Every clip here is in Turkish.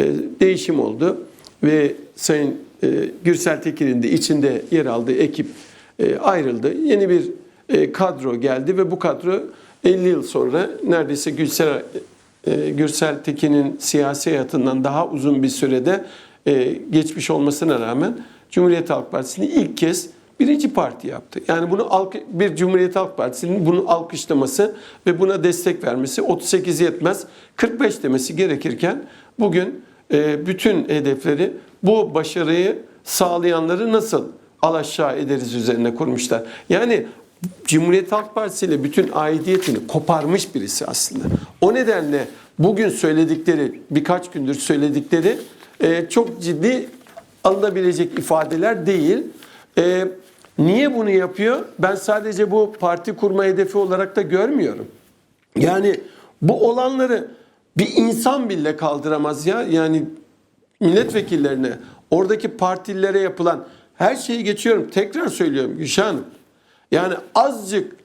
e, değişim oldu ve Sayın e, Gürsel Tekin'in de içinde yer aldığı ekip e, ayrıldı. Yeni bir e, kadro geldi ve bu kadro 50 yıl sonra neredeyse Gürsel Gürsel Tekin'in siyasi hayatından daha uzun bir sürede geçmiş olmasına rağmen Cumhuriyet Halk Partisi'ni ilk kez birinci parti yaptı. Yani bunu bir Cumhuriyet Halk Partisi'nin bunu alkışlaması ve buna destek vermesi 38 yetmez 45 demesi gerekirken bugün bütün hedefleri bu başarıyı sağlayanları nasıl alaşağı ederiz üzerine kurmuşlar. Yani Cumhuriyet Halk Partisi ile bütün aidiyetini koparmış birisi aslında. O nedenle bugün söyledikleri, birkaç gündür söyledikleri e, çok ciddi alınabilecek ifadeler değil. E, niye bunu yapıyor? Ben sadece bu parti kurma hedefi olarak da görmüyorum. Yani bu olanları bir insan bile kaldıramaz ya. Yani milletvekillerine, oradaki partilere yapılan her şeyi geçiyorum. Tekrar söylüyorum Gülşah. Yani azıcık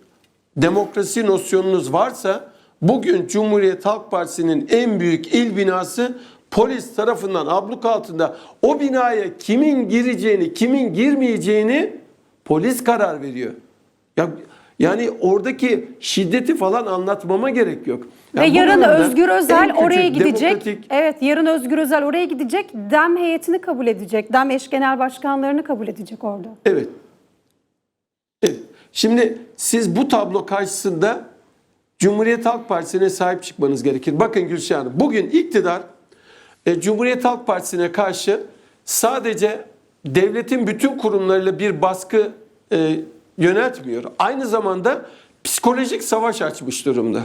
demokrasi nosyonunuz varsa bugün Cumhuriyet Halk Partisi'nin en büyük il binası polis tarafından abluk altında o binaya kimin gireceğini, kimin girmeyeceğini polis karar veriyor. Ya yani oradaki şiddeti falan anlatmama gerek yok. Ve Yani bu yarın Özgür Özel küçük oraya gidecek. demokratik- Evet, yarın Özgür Özel oraya gidecek. DEM heyetini kabul edecek. DEM eş genel başkanlarını kabul edecek orada. Evet. Evet. Şimdi siz bu tablo karşısında Cumhuriyet Halk Partisi'ne sahip çıkmanız gerekir. Bakın Gülşah Hanım, bugün iktidar e, Cumhuriyet Halk Partisi'ne karşı sadece devletin bütün kurumlarıyla bir baskı e, yöneltmiyor. Aynı zamanda psikolojik savaş açmış durumda.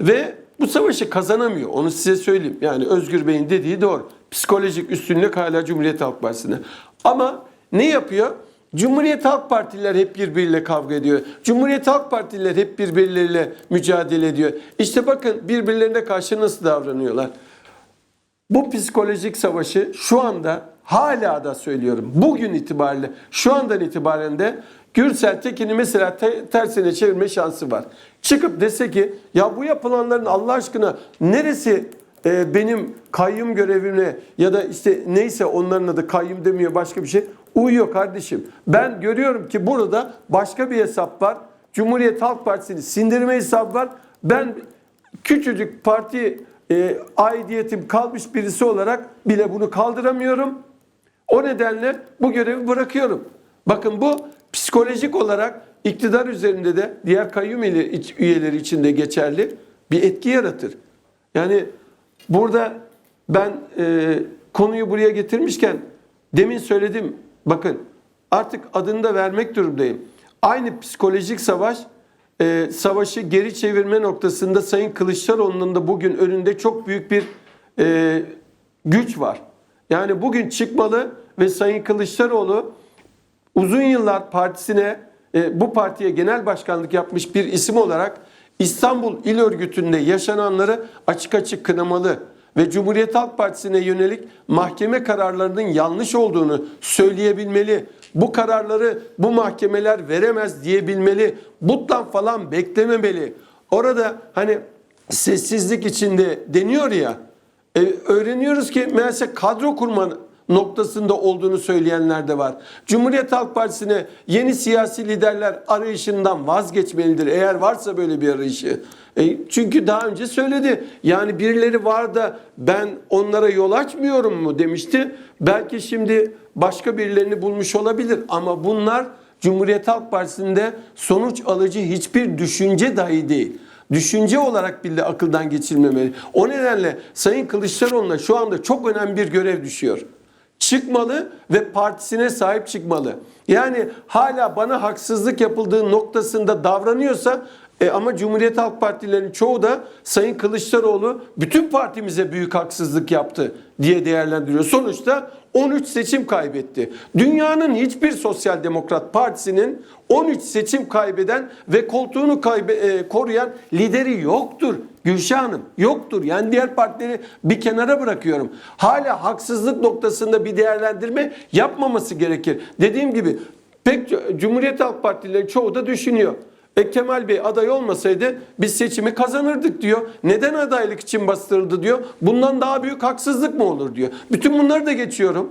Ve bu savaşı kazanamıyor. Onu size söyleyeyim. Yani Özgür Bey'in dediği doğru. Psikolojik üstünlük hala Cumhuriyet Halk Partisi'ne. Ama ne yapıyor? Cumhuriyet Halk Partiler hep birbiriyle kavga ediyor. Cumhuriyet Halk Partiler hep birbirleriyle mücadele ediyor. İşte bakın birbirlerine karşı nasıl davranıyorlar. Bu psikolojik savaşı şu anda hala da söylüyorum. Bugün itibariyle şu andan itibaren de Gürsel Tekin'i mesela te- tersine çevirme şansı var. Çıkıp dese ki ya bu yapılanların Allah aşkına neresi e, benim kayyum görevime ya da işte neyse onların adı kayyum demiyor başka bir şey uyuyor kardeşim. Ben görüyorum ki burada başka bir hesap var. Cumhuriyet Halk Partisi'nin sindirme hesabı var. Ben küçücük parti e, aidiyetim kalmış birisi olarak bile bunu kaldıramıyorum. O nedenle bu görevi bırakıyorum. Bakın bu psikolojik olarak iktidar üzerinde de diğer kayyum üyeleri için de geçerli bir etki yaratır. Yani burada ben e, konuyu buraya getirmişken demin söyledim bakın artık adını da vermek durumdayım. Aynı psikolojik savaş e, savaşı geri çevirme noktasında Sayın Kılıçdaroğlu'nun da bugün önünde çok büyük bir e, güç var. Yani bugün çıkmalı ve Sayın Kılıçdaroğlu uzun yıllar partisine e, bu partiye genel başkanlık yapmış bir isim olarak İstanbul İl Örgütü'nde yaşananları açık açık kınamalı ve Cumhuriyet Halk Partisi'ne yönelik mahkeme kararlarının yanlış olduğunu söyleyebilmeli. Bu kararları bu mahkemeler veremez diyebilmeli. Butlan falan beklememeli. Orada hani sessizlik içinde deniyor ya e, öğreniyoruz ki meğerse kadro kurma noktasında olduğunu söyleyenler de var. Cumhuriyet Halk Partisi'ne yeni siyasi liderler arayışından vazgeçmelidir eğer varsa böyle bir arayışı. E, çünkü daha önce söyledi. Yani birileri var da ben onlara yol açmıyorum mu demişti. Belki şimdi başka birilerini bulmuş olabilir ama bunlar Cumhuriyet Halk Partisi'nde sonuç alıcı hiçbir düşünce dahi değil düşünce olarak bile akıldan geçirmemeli. O nedenle Sayın Kılıçdaroğlu'na şu anda çok önemli bir görev düşüyor. Çıkmalı ve partisine sahip çıkmalı. Yani hala bana haksızlık yapıldığı noktasında davranıyorsa e, ama Cumhuriyet Halk Partilerinin çoğu da Sayın Kılıçdaroğlu bütün partimize büyük haksızlık yaptı diye değerlendiriyor. Sonuçta 13 seçim kaybetti. Dünyanın hiçbir sosyal demokrat partisinin 13 seçim kaybeden ve koltuğunu kaybe, e, koruyan lideri yoktur. Gülşah Hanım yoktur. Yani diğer partileri bir kenara bırakıyorum. Hala haksızlık noktasında bir değerlendirme yapmaması gerekir. Dediğim gibi pek Cumhuriyet Halk Partileri çoğu da düşünüyor. E, Kemal Bey aday olmasaydı biz seçimi kazanırdık diyor. Neden adaylık için bastırıldı diyor. Bundan daha büyük haksızlık mı olur diyor. Bütün bunları da geçiyorum.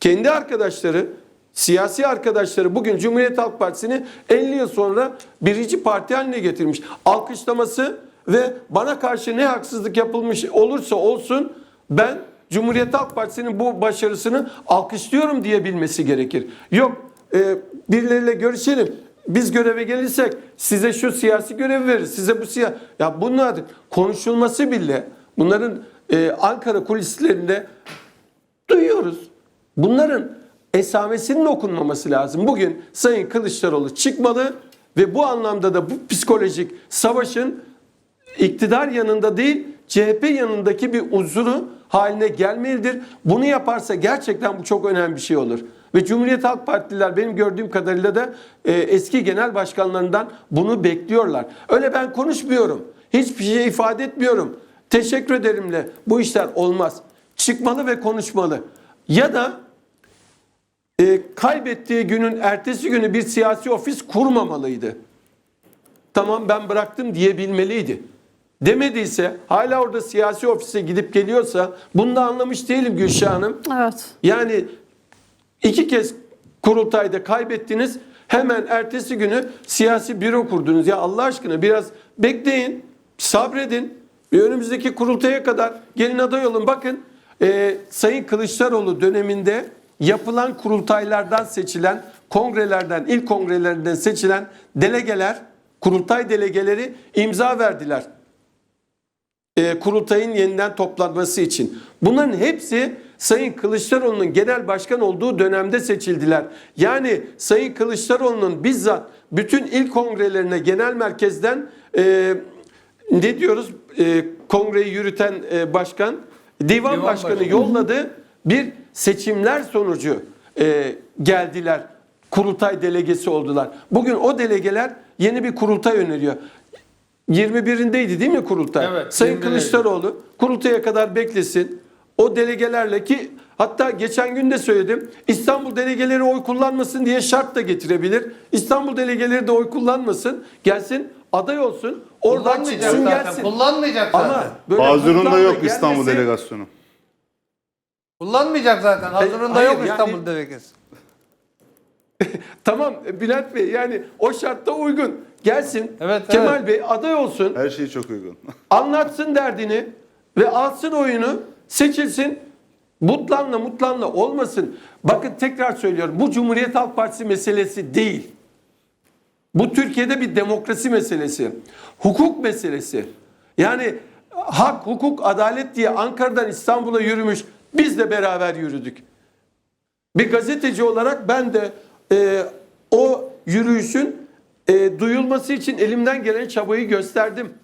Kendi arkadaşları, siyasi arkadaşları bugün Cumhuriyet Halk Partisi'ni 50 yıl sonra birinci parti haline getirmiş. Alkışlaması ve bana karşı ne haksızlık yapılmış olursa olsun ben Cumhuriyet Halk Partisi'nin bu başarısını alkışlıyorum diyebilmesi gerekir. Yok e, birileriyle görüşelim. Biz göreve gelirsek size şu siyasi görevi veririz. Size bu siyasi... Ya bunlar konuşulması bile bunların e, Ankara kulislerinde duyuyoruz. Bunların esamesinin okunmaması lazım. Bugün Sayın Kılıçdaroğlu çıkmalı ve bu anlamda da bu psikolojik savaşın iktidar yanında değil CHP yanındaki bir uzuru haline gelmelidir. Bunu yaparsa gerçekten bu çok önemli bir şey olur. Ve Cumhuriyet Halk Partililer benim gördüğüm kadarıyla da e, eski genel başkanlarından bunu bekliyorlar. Öyle ben konuşmuyorum. Hiçbir şey ifade etmiyorum. Teşekkür ederimle bu işler olmaz. Çıkmalı ve konuşmalı. Ya da e, kaybettiği günün ertesi günü bir siyasi ofis kurmamalıydı. Tamam ben bıraktım diyebilmeliydi. Demediyse hala orada siyasi ofise gidip geliyorsa bunu da anlamış değilim Gülşah Hanım. Evet. Yani iki kez kurultayda kaybettiniz. Hemen ertesi günü siyasi büro kurdunuz. Ya Allah aşkına biraz bekleyin, sabredin. Bir önümüzdeki kurultaya kadar gelin aday olun. Bakın e, Sayın Kılıçdaroğlu döneminde yapılan kurultaylardan seçilen, kongrelerden, ilk kongrelerinden seçilen delegeler, kurultay delegeleri imza verdiler e, kurultayın yeniden toplanması için. Bunların hepsi Sayın Kılıçdaroğlu'nun genel başkan olduğu dönemde seçildiler. Yani Sayın Kılıçdaroğlu'nun bizzat bütün il kongrelerine genel merkezden e, ne diyoruz e, kongreyi yürüten e, başkan divan, Divan başkanı başkanı. yolladı bir seçimler sonucu e, geldiler. Kurultay delegesi oldular. Bugün o delegeler yeni bir kurultay öneriyor. 21'indeydi değil mi kurultay? Evet, Sayın 21'deydi. Kılıçdaroğlu kurultaya kadar beklesin. O delegelerle ki hatta geçen gün de söyledim. İstanbul delegeleri oy kullanmasın diye şart da getirebilir. İstanbul delegeleri de oy kullanmasın. Gelsin aday olsun. Oradan Kullanmayacak çıksın zaten. gelsin. Kullanmayacak zaten. Ama böyle Hazırında yok İstanbul gelmesi- delegasyonu. Kullanmayacak zaten. Hazırında hayır, yok yani- İstanbul delegesi. Tamam Bülent Bey yani o şartta uygun. Gelsin Evet, Kemal evet. Bey aday olsun. Her şey çok uygun. anlatsın derdini ve alsın oyunu, seçilsin. Mutlanla mutlanla olmasın. Bakın tekrar söylüyorum. Bu Cumhuriyet Halk Partisi meselesi değil. Bu Türkiye'de bir demokrasi meselesi. Hukuk meselesi. Yani hak, hukuk, adalet diye Ankara'dan İstanbul'a yürümüş. Biz de beraber yürüdük. Bir gazeteci olarak ben de e, o yürüyüşün e, duyulması için elimden gelen çabayı gösterdim.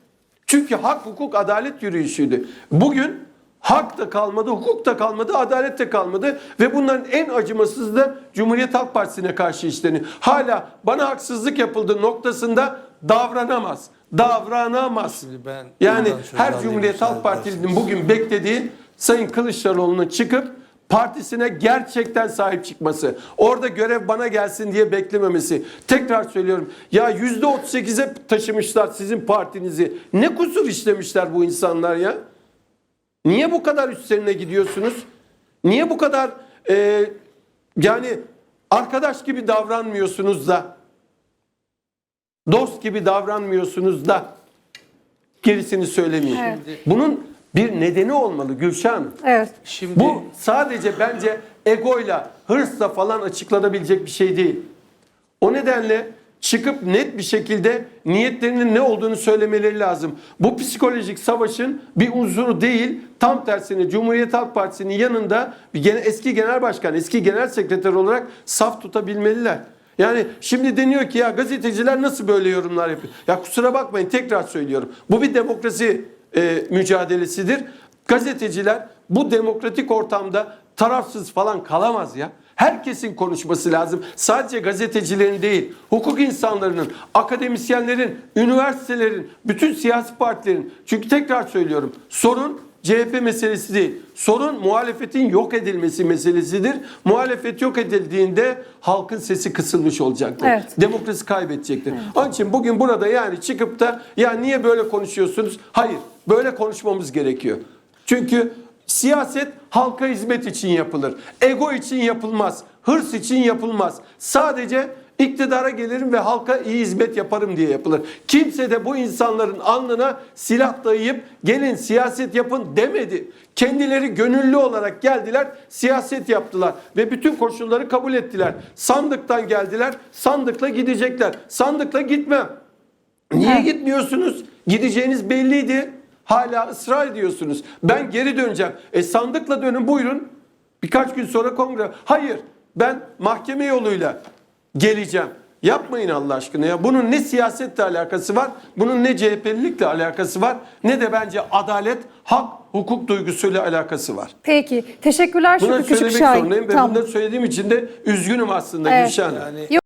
Çünkü hak, hukuk, adalet yürüyüşüydü. Bugün hak da kalmadı, hukuk da kalmadı, adalet de kalmadı ve bunların en acımasızı da Cumhuriyet Halk Partisi'ne karşı işleniyor. Hala bana haksızlık yapıldığı noktasında davranamaz. Davranamaz. Şimdi ben Yani her Cumhuriyet Halk Partisi'nin bugün beklediği Sayın Kılıçdaroğlu'nun çıkıp partisine gerçekten sahip çıkması. Orada görev bana gelsin diye beklememesi. Tekrar söylüyorum. Ya %38'e taşımışlar sizin partinizi. Ne kusur işlemişler bu insanlar ya? Niye bu kadar üstlerine gidiyorsunuz? Niye bu kadar e, yani arkadaş gibi davranmıyorsunuz da? Dost gibi davranmıyorsunuz da? Gerisini söylemeyeyim. Evet. Bunun bir nedeni olmalı Gülşah Hanım. Evet. Şimdi Bu sadece bence egoyla, hırsla falan açıklanabilecek bir şey değil. O nedenle çıkıp net bir şekilde niyetlerinin ne olduğunu söylemeleri lazım. Bu psikolojik savaşın bir unsuru değil, tam tersine Cumhuriyet Halk Partisi'nin yanında bir gene, eski genel başkan, eski genel sekreter olarak saf tutabilmeliler. Yani şimdi deniyor ki ya gazeteciler nasıl böyle yorumlar yapıyor? Ya kusura bakmayın tekrar söylüyorum. Bu bir demokrasi e, mücadelesidir. Gazeteciler bu demokratik ortamda tarafsız falan kalamaz ya. Herkesin konuşması lazım. Sadece gazetecilerin değil, hukuk insanlarının, akademisyenlerin, üniversitelerin, bütün siyasi partilerin. Çünkü tekrar söylüyorum sorun CHP meselesi değil. Sorun muhalefetin yok edilmesi meselesidir. Muhalefet yok edildiğinde halkın sesi kısılmış olacaktır. Evet. Demokrasi kaybedecektir. Onun için bugün burada yani çıkıp da ya niye böyle konuşuyorsunuz? Hayır. Böyle konuşmamız gerekiyor. Çünkü siyaset halka hizmet için yapılır. Ego için yapılmaz. Hırs için yapılmaz. Sadece iktidara gelirim ve halka iyi hizmet yaparım diye yapılır. Kimse de bu insanların alnına silah dayayıp gelin siyaset yapın demedi. Kendileri gönüllü olarak geldiler, siyaset yaptılar ve bütün koşulları kabul ettiler. Sandıktan geldiler, sandıkla gidecekler. Sandıkla gitmem. Niye gitmiyorsunuz? Gideceğiniz belliydi. Hala ısrar ediyorsunuz. Ben geri döneceğim. E sandıkla dönün buyurun. Birkaç gün sonra kongre. Hayır ben mahkeme yoluyla geleceğim. Yapmayın Allah aşkına ya. Bunun ne siyasetle alakası var, bunun ne CHP'lilikle alakası var, ne de bence adalet, hak, hukuk duygusuyla alakası var. Peki. Teşekkürler Şükrü söylemek Küçükşahin. zorundayım ve Tamam. bunları söylediğim için de üzgünüm aslında Evet. Gülşah Hanım. Yani-